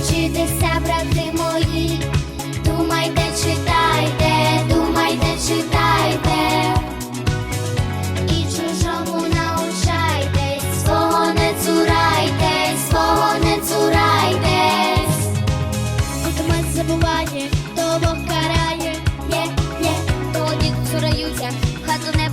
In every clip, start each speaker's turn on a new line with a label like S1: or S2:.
S1: Учитися, брати мої, думайте, читайте, думайте, читайте. І чужому научайтесь, свого не цурайтесь, свого не цурайтесь. Автомат забуває, то Бог карає, є, є, тоді цураються, хату не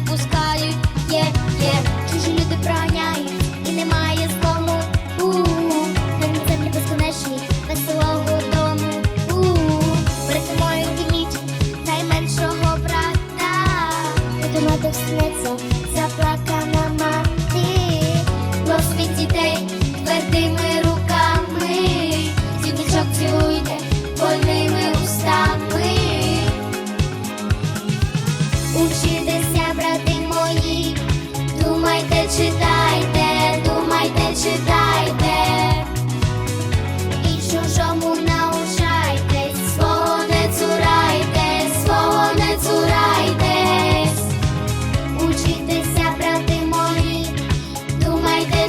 S1: Автоматик сниться, заплакана мати, просвіт дітей твердими руками, діточок цілуйте вольними устами. Учитися, брати мої, думайте, читайте, думайте, читайте.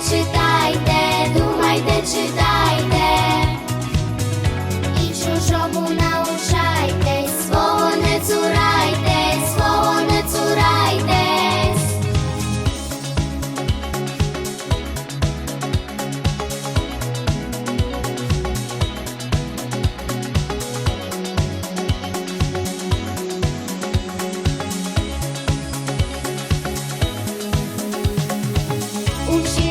S1: Читайте, думайте, читайте. І чужому научайтесь, свого не цурайтесь, свого не цурайтесь. Учи